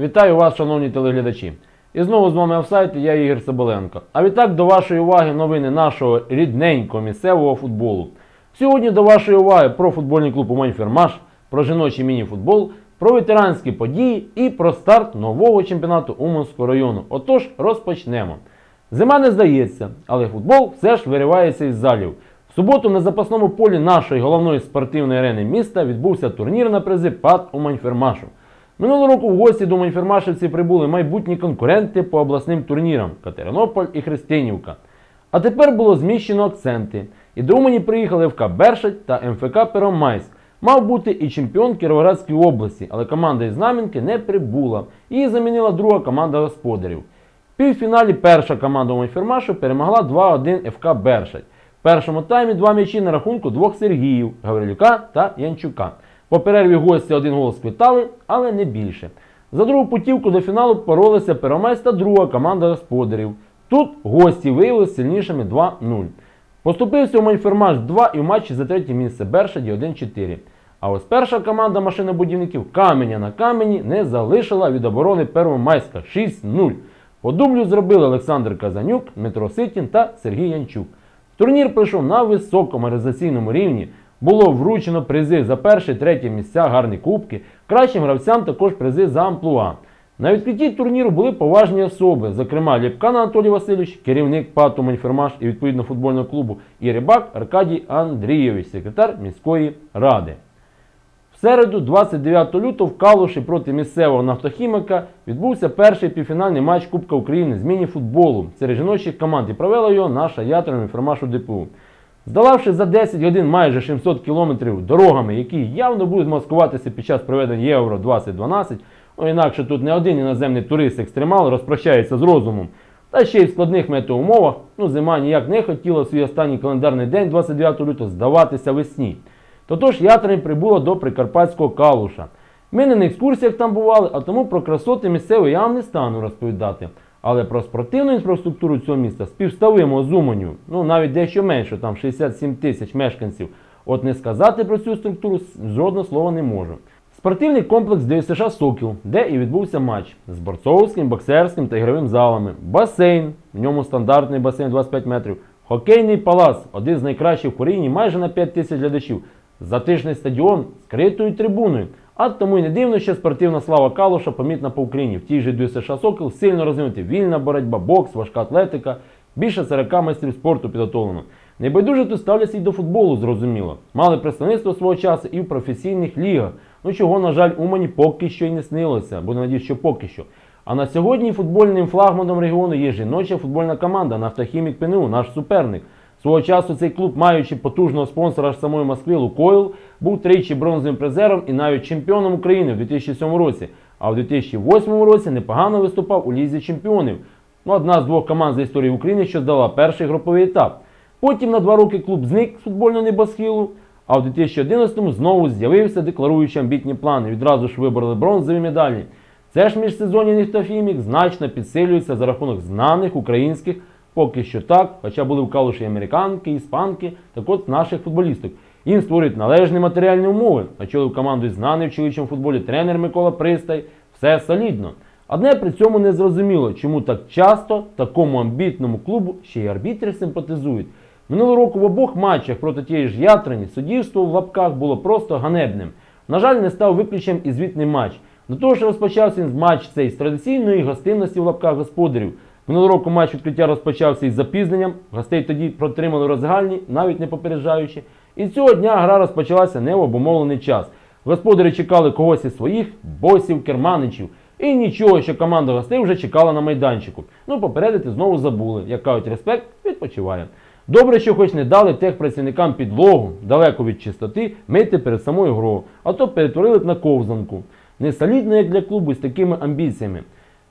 Вітаю вас, шановні телеглядачі. І знову з вами офсайт, і я Ігор Соболенко. А відтак до вашої уваги новини нашого рідненького місцевого футболу. Сьогодні до вашої уваги про футбольний клуб Умань-Фермаш, про жіночий міні-футбол, про ветеранські події і про старт нового чемпіонату Уманського району. Отож, розпочнемо. Зима не здається, але футбол все ж виривається із залів. В суботу на запасному полі нашої головної спортивної арени міста відбувся турнір на призи ПАД Умань-Фермашу. Минулого року в гості до Маньфермашівці прибули майбутні конкуренти по обласним турнірам Катеринополь і Христинівка. А тепер було зміщено акценти. І до Умані приїхали ФК Бершать та МФК Первомайськ. Мав бути і чемпіон Кіровоградської області, але команда із Знам'янки не прибула. Її замінила друга команда господарів. В півфіналі перша команда Умань-Фермашу перемогла 2-1 ФК Бершать. В першому таймі два м'ячі на рахунку двох Сергіїв Гаврилюка та Янчука. По перерві гості один гол сквитали, але не більше. За другу путівку до фіналу боролися Первомайськ та друга команда господарів. Тут гості виявилися сильнішими 2-0. Поступився у Маньфермаш 2 і в матчі за третє місце Бершаді 1-4. А ось перша команда машинобудівників каменя на камені не залишила від оборони Первомайська 6-0. По дублю зробили Олександр Казанюк, Дмитро Ситін та Сергій Янчук. Турнір пройшов на високому організаційному рівні. Було вручено призи за перше, третє місця, гарні кубки. Кращим гравцям також призи за амплуа. На відкритті турніру були поважні особи, зокрема Лєпкан Анатолій Васильович, керівник ПАТу Маньфермаш і відповідно футбольного клубу, і рибак Аркадій Андрійович, секретар міської ради. В середу, 29 лютого, в Калуші проти місцевого нафтохіміка відбувся перший півфінальний матч Кубка України з міні-футболу серед жіночих команд і провела його наша ядерна інформашу ДПУ. Здолавши за 10 годин майже 700 кілометрів дорогами, які явно будуть маскуватися під час проведення Євро 2012, ну інакше тут не один іноземний турист-екстремал розпрощається з розумом. Та ще й в складних метеоумовах, ну зима ніяк не хотіла свій останній календарний день 29 лютого здаватися весні. Тотож ятрень прибула до Прикарпатського Калуша. Ми не на екскурсіях там бували, а тому про красоти місцевої я вам не стану розповідати. Але про спортивну інфраструктуру цього міста співставимо з Уманю, ну навіть дещо менше, там 67 тисяч мешканців. От не сказати про цю структуру жодного слова не можу. Спортивний комплекс ДСШ Сокіл, де і відбувся матч з борцовським, боксерським та ігровим залами, басейн, в ньому стандартний басейн 25 метрів, хокейний палац, один з найкращих в Україні, майже на 5 тисяч глядачів, затишний стадіон з критою трибуною. А тому й не дивно, що спортивна слава Калуша помітна по Україні. В тій же ДЮСШ Сокіл сильно розвинути вільна боротьба, бокс, важка атлетика, більше 40 майстрів спорту підготовлено. Небайдуже тут ставляться і до футболу, зрозуміло. Мали представництво свого часу і в професійних лігах. Ну чого, на жаль, Умані поки що й не снилося, бо надіюсь, що поки що. А на сьогодні футбольним флагманом регіону є жіноча футбольна команда Нафтохімік ПНУ, наш суперник. Свого часу цей клуб, маючи потужного спонсора аж самої Москви Лукойл, був тричі бронзовим призером і навіть чемпіоном України в 2007 році. А в 2008 році непогано виступав у лізі чемпіонів. Ну, одна з двох команд за історії України, що здала перший груповий етап. Потім на два роки клуб зник з футбольного небосхилу, а в 2011-му знову з'явився, декларуючи амбітні плани. Відразу ж вибороли бронзові медалі. Це ж міжсезоння Нефтофімік значно підсилюється за рахунок знаних українських, поки що так, хоча були в калуші американки, іспанки, так от наших футболісток. Їм створюють належні матеріальні умови. Очолив команду і знаний в чоловічому футболі тренер Микола Пристай. Все солідно. Одне при цьому не зрозуміло, чому так часто такому амбітному клубу ще й арбітри симпатизують. Минулого року в обох матчах проти тієї ж Ятрені суддівство в лапках було просто ганебним. На жаль, не став виключенням і звітний матч. До того ж розпочався матч цей з традиційної гостинності в лапках господарів. Минулого року матч відкриття розпочався із запізненням. Гостей тоді протримали розгальні, навіть не попереджаючи. І цього дня гра розпочалася не в обумовлений час. Господарі чекали когось із своїх босів, керманичів. І нічого, що команда гостей вже чекала на майданчику. Ну, попередити знову забули. Як кажуть, респект відпочиває. Добре, що хоч не дали техпрацівникам підлогу, далеко від чистоти, мити перед самою грою, а то перетворили б на ковзанку. Не солідно, як для клубу з такими амбіціями.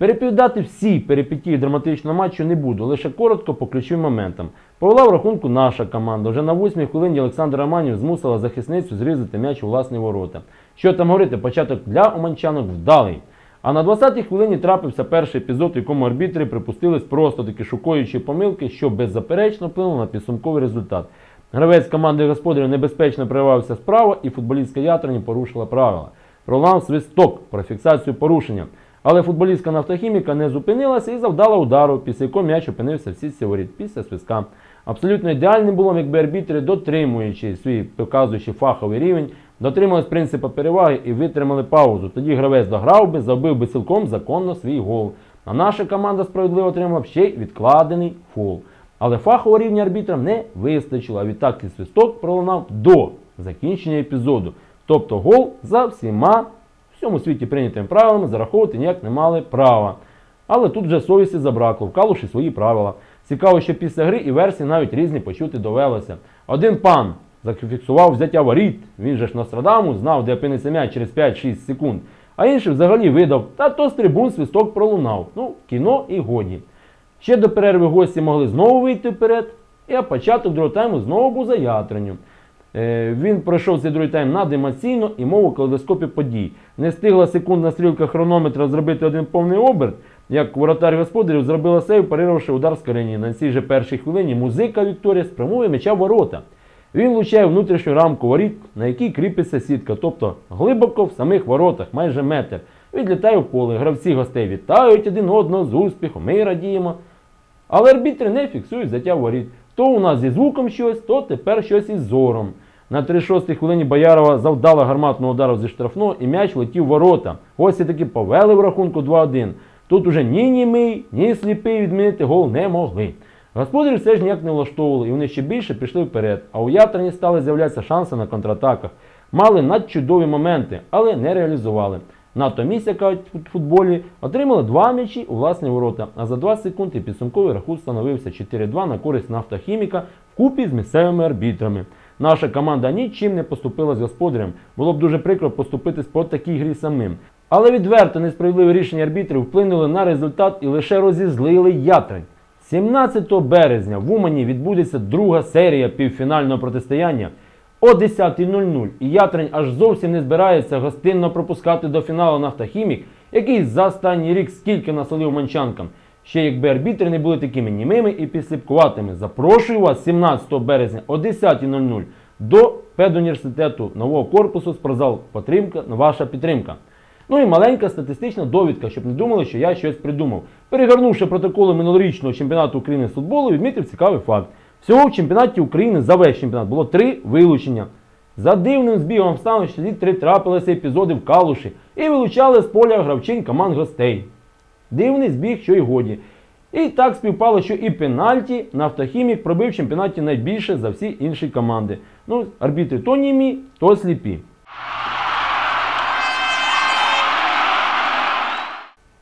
Переповідати всі перипетії драматичного матчу не буду, лише коротко по ключовим моментам. Повела в рахунку наша команда. Вже на восьмій хвилині Олександр Романів змусила захисницю зрізати м'яч у власні ворота. Що там говорити, початок для оманчанок вдалий. А на 20-й хвилині трапився перший епізод, в якому арбітри припустились просто таки шокуючі помилки, що беззаперечно вплинуло на підсумковий результат. Гравець команди господарів небезпечно проривався справа, і футболістка Ятрені порушила правила. Пролунав свисток про фіксацію порушення. Але футболістка нафтохіміка не зупинилася і завдала удару, після якого м'яч опинився в сітці воріт після свистка. Абсолютно ідеальним було, якби арбітри, дотримуючи свій показуючи фаховий рівень, дотримались принципу переваги і витримали паузу. Тоді гравець дограв би, забив би цілком законно свій гол. А наша команда справедливо отримала ще й відкладений фол. Але фахового рівня арбітрам не вистачило, а відтак і свисток пролунав до закінчення епізоду. Тобто гол за всіма в всьому світі прийнятими правилами зараховувати ніяк не мали права. Але тут вже совісті забракло, вкалувши свої правила. Цікаво, що після гри і версії навіть різні почути довелося. Один пан зафіксував взяття воріт, він же ж Нострадамус знав, де опиниться м'яч через 5-6 секунд. А інший взагалі видав, та то з трибун свисток пролунав. Ну, кіно і годі. Ще до перерви гості могли знову вийти вперед, і а початок другого тайму знову був за ятренню. Е, він пройшов цей другий тайм надемоційно і мов у калейдоскопі подій. Не встигла секундна стрілка хронометра зробити один повний оберт, як воротар господарів зробила сейв, парировавши удар з корені. На цій же першій хвилині музика Вікторія спрямує м'яча ворота. Він влучає внутрішню рамку воріт, на якій кріпиться сітка, тобто глибоко в самих воротах, майже метр. Відлітає в поле. Гравці гостей вітають один одного з успіхом. Ми радіємо. Але арбітри не фіксують взяття воріт. То у нас зі звуком щось, то тепер щось із зором. На 36-й хвилині Боярова завдала гарматного удару зі штрафного і м'яч летів в ворота. Гості таки повели в рахунку 2-1. Тут уже ні німий, ні сліпий відмінити гол не могли. Господарі все ж ніяк не влаштовували, і вони ще більше пішли вперед. А у Ятрані стали з'являтися шанси на контратаках. Мали надчудові моменти, але не реалізували. Натомість, як кажуть в футболі, отримали два м'ячі у власні ворота, а за 2 секунди підсумковий рахунок становився 4-2 на користь нафтохіміка вкупі з місцевими арбітрами. Наша команда нічим не поступила з господарем. Було б дуже прикро поступитись по такій грі самим. Але відверто несправедливі рішення арбітрів вплинули на результат і лише розізлили ятрень. 17 березня в Умані відбудеться друга серія півфінального протистояння о 10.00. І Ятрень аж зовсім не збирається гостинно пропускати до фіналу нафтохімік, який за останній рік скільки насолив манчанкам. Ще якби арбітри не були такими німими і підсліпкуватими. Запрошую вас 17 березня о 10.00 до педуніверситету нового корпусу спортзал Потримка, ваша підтримка. Ну і маленька статистична довідка, щоб не думали, що я щось придумав. Перегорнувши протоколи минулорічного чемпіонату України з футболу, відмітив цікавий факт. Всього в чемпіонаті України за весь чемпіонат було три вилучення. За дивним збігом стану слід три трапилися епізоди в калуші і вилучали з поля гравчин команд гостей. Дивний збіг, що й годі. І так співпало, що і пенальті Нафтохімік пробив в чемпіонаті найбільше за всі інші команди. Ну, арбітри то німі, то сліпі.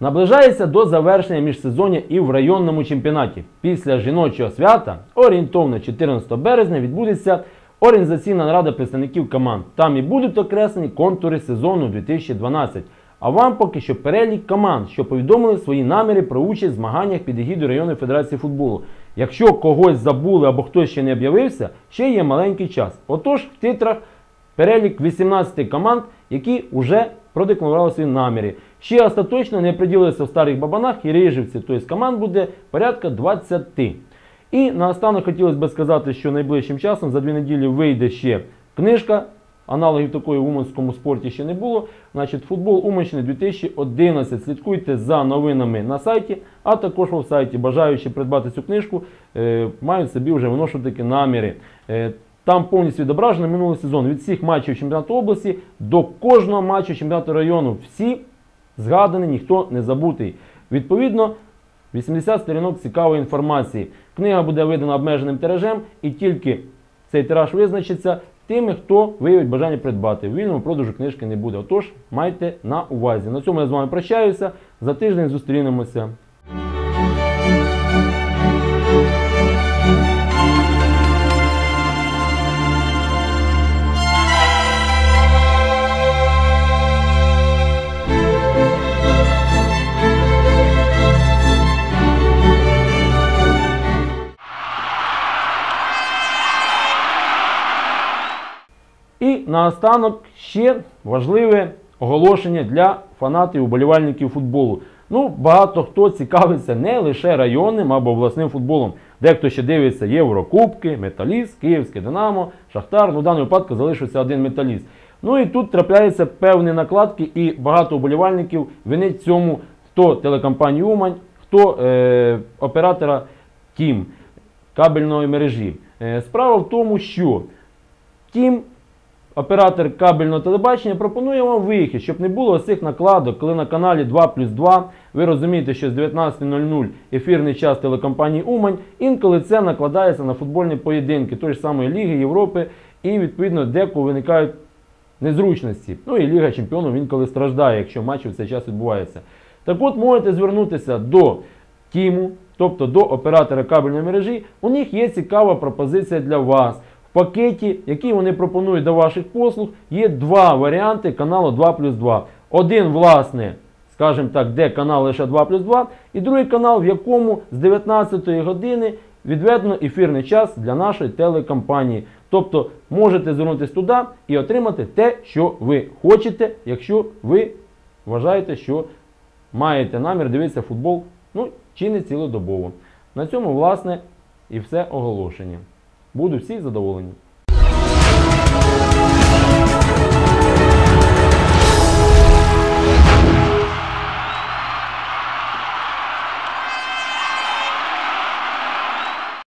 Наближається до завершення міжсезоння і в районному чемпіонаті. Після жіночого свята, орієнтовно 14 березня, відбудеться організаційна нарада представників команд. Там і будуть окреслені контури сезону 2012. А вам поки що перелік команд, що повідомили свої наміри про участь в змаганнях під егідою районної федерації футболу. Якщо когось забули або хтось ще не об'явився, ще є маленький час. Отож, в титрах перелік 18 команд, які вже продекларували свої наміри. Ще остаточно не приділилися в старих бабанах і рижівці, тобто команд буде порядка 20. І наостанок хотілося б сказати, що найближчим часом за дві неділі вийде ще книжка. Аналогів такої в уманському спорті ще не було. Значить, футбол Уманщини 2011. Слідкуйте за новинами на сайті, а також в сайті. Бажаючи придбати цю книжку, е, мають собі вже виношувати наміри. Е, там повністю відображено минулий сезон від всіх матчів чемпіонату області до кожного матчу чемпіонату району. Всі згадані, ніхто не забутий. Відповідно, 80 сторінок цікавої інформації. Книга буде видана обмеженим тиражем, і тільки цей тираж визначиться тими, хто виявить бажання придбати. В вільному продажу книжки не буде. Отож, майте на увазі. На цьому я з вами прощаюся. За тиждень зустрінемося. Наостанок ще важливе оголошення для фанатів і уболівальників футболу. Ну, багато хто цікавиться не лише районним або обласним футболом. Дехто ще дивиться Єврокубки, Металіст, Київське Динамо, Шахтар. Ну, в даному випадку залишився один металіст. Ну і тут трапляються певні накладки, і багато вболівальників винить цьому хто телекомпанії Умань, хто е, оператора Тім кабельної мережі. Е, справа в тому, що Тім оператор кабельного телебачення пропонує вам вихід, щоб не було цих накладок, коли на каналі 2 плюс 2, ви розумієте, що з 19.00 ефірний час телекомпанії Умань, інколи це накладається на футбольні поєдинки тої ж самої Ліги Європи, і відповідно деколи виникають незручності. Ну і Ліга Чемпіонів інколи страждає, якщо матчі в цей час відбуваються. Так от можете звернутися до Тіму, тобто до оператора кабельної мережі. У них є цікава пропозиція для вас. Пакеті, який вони пропонують до ваших послуг, є два варіанти каналу 2 плюс 2. Один, власне, скажімо так, де канал лише 2 плюс 2, і другий канал, в якому з 19 години відведено ефірний час для нашої телекомпанії. Тобто можете звернутися туди і отримати те, що ви хочете, якщо ви вважаєте, що маєте намір дивитися футбол, ну чи не цілодобово. На цьому, власне, і все оголошення. Буду всі задоволені.